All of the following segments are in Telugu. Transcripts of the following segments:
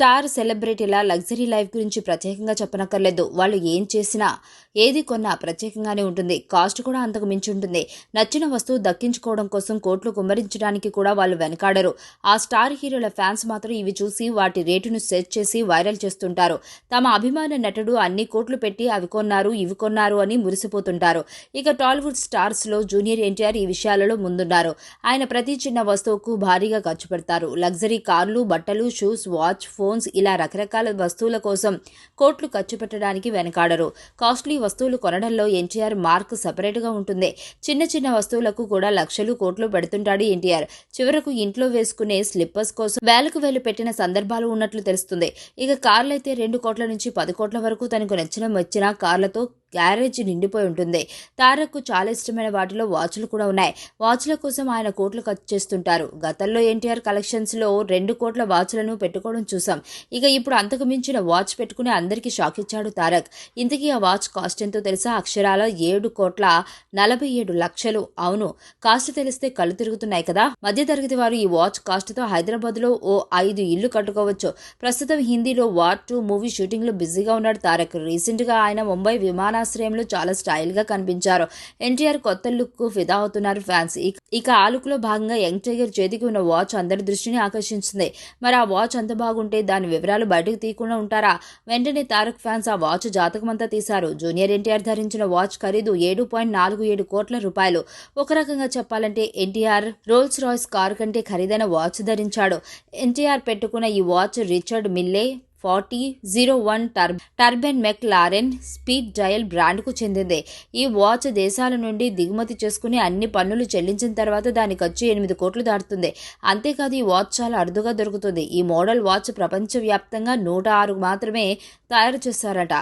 స్టార్ సెలబ్రిటీల లగ్జరీ లైఫ్ గురించి ప్రత్యేకంగా చెప్పనక్కర్లేదు. వాళ్ళు ఏం చేసినా ఏది కొన్నా ప్రత్యేకంగానే ఉంటుంది. కాస్ట్ కూడా అంతకు మించి ఉంటుంది. నచ్చిన వస్తువు దక్కించుకోవడం కోసం కోట్లు కుమ్మరించడానికి కూడా వాళ్ళు వెనకాడరు. ఆ స్టార్ హీరోల ఫ్యాన్స్ మాత్రం ఇవి చూసి వాటి రేటును సెట్ చేసి వైరల్ చేస్తుంటారు. తమ అభిమాన నటుడు అన్ని కోట్లు పెట్టి అవి కొన్నారు ఇవి కొన్నారు అని మురిసిపోతుంటారు. ఇక టాలీవుడ్ స్టార్స్లో జూనియర్ ఎన్టీఆర్ ఈ విషయాలలో ముందున్నారు. ఆయన ప్రతి చిన్న వస్తువుకు భారీగా ఖర్చు పెడతారు. లగ్జరీ కార్లు బట్టలు షూస్ వాచ్ ఫోన్స్ ఇలా రకరకాల వస్తువుల కోసం కోట్లు ఖర్చు పెట్టడానికి వెనకాడరు. కాస్ట్లీ వస్తువులు కొనడంలో ఎన్టీఆర్ మార్క్ సపరేట్గా ఉంటుంది. చిన్న చిన్న వస్తువులకు కూడా లక్షలు కోట్లు పెడుతుంటాడు ఎన్టీఆర్. చివరకు ఇంట్లో వేసుకునే స్లిప్పర్స్ కోసం వేలకు వేలు పెట్టిన సందర్భాలు ఉన్నట్లు తెలుస్తుంది. ఇక కార్లైతే రెండు కోట్ల నుంచి పది కోట్ల వరకు తనకు నచ్చిన వచ్చిన కార్లతో గ్యారేజ్ నిండిపోయి ఉంటుంది. తారక్కు చాలా ఇష్టమైన వాటిలో వాచ్లు కూడా ఉన్నాయి. వాచ్ల కోసం ఆయన కోట్లు ఖర్చు చేస్తుంటారు. గతంలో ఎన్టీఆర్ కలెక్షన్స్లో రెండు కోట్ల వాచ్లను పెట్టుకోవడం చూసాం. ఇక ఇప్పుడు అంతకు మించిన వాచ్ పెట్టుకుని అందరికీ షాక్ ఇచ్చాడు తారక్. ఇంతకీ ఆ వాచ్ కాస్ట్ ఎంతో తెలుసా? అక్షరాల ఏడు కోట్ల నలభై ఏడు లక్షలు. అవును కాస్ట్ తెలిస్తే కళ్ళు తిరుగుతున్నాయి కదా? మధ్యతరగతి వారు ఈ వాచ్ కాస్ట్తో హైదరాబాద్లో ఓ ఐదు ఇల్లు కట్టుకోవచ్చు. ప్రస్తుతం హిందీలో వార్ టూ మూవీ షూటింగ్లో బిజీగా ఉన్నాడు తారక్. రీసెంట్గా ఆయన ముంబై విమానాశ్రయంలో చాలా స్టైల్గా కనిపించారు. ఎన్టీఆర్ కొత్త లుక్ ఫిదా అవుతున్నారు ఫ్యాన్స్ ఇక- ఇక ఆ భాగంగా యంగ్ టైగర్ చేతికి ఉన్న వాచ్ అందరి దృష్టిని ఆకర్షించింది. మరి ఆ వాచ్ అంత బాగుంటే దాని వివరాలు బయటకు తీయకుండా ఉంటారా? వెంటనే తారక్ ఫ్యాన్స్ ఆ వాచ్ జాతకమంతా తీశారు. జూనియర్ ఎన్టీఆర్ ధరించిన వాచ్ ఖరీదు ఏడు పాయింట్ నాలుగు ఏడు కోట్ల రూపాయలు. ఒక రకంగా చెప్పాలంటే ఎన్టీఆర్ రోల్స్ రాయ్స్ కారు కంటే ఖరీదైన వాచ్ ధరించాడు. ఎన్టీఆర్ పెట్టుకున్న ఈ watch Richard Mille forty zero one టర్బ్ tourbillon మెక్ లారెన్ స్పీడ్ డయల్ బ్రాండ్కు చెందింది. ఈ వాచ్ దేశాల నుండి దిగుమతి చేసుకుని అన్ని పన్నులు చెల్లించిన తర్వాత దాని ఖర్చు ఎనిమిది కోట్లు దాటుతుంది. అంతేకాదు ఈ వాచ్ చాలా అరుదుగా దొరుకుతుంది. ఈ మోడల్ వాచ్ ప్రపంచవ్యాప్తంగా నూట ఆరు మాత్రమే తయారు చేస్తారట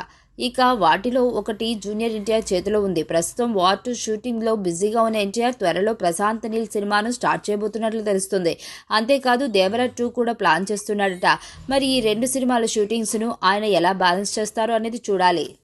ఇక వాటిలో ఒకటి జూనియర్ ఎన్టీఆర్ చేతిలో ఉంది. ప్రస్తుతం వార్ టూ షూటింగ్లో బిజీగా ఉన్న ఎన్టీఆర్ త్వరలో ప్రశాంత్ నీల్ సినిమాను స్టార్ట్ చేయబోతున్నట్లు తెలుస్తుంది. అంతేకాదు దేవరా టూ కూడా ప్లాన్ చేస్తున్నాడట. మరి ఈ రెండు సినిమాల షూటింగ్స్ను ఆయన ఎలా బ్యాలెన్స్ చేస్తారో అనేది చూడాలి.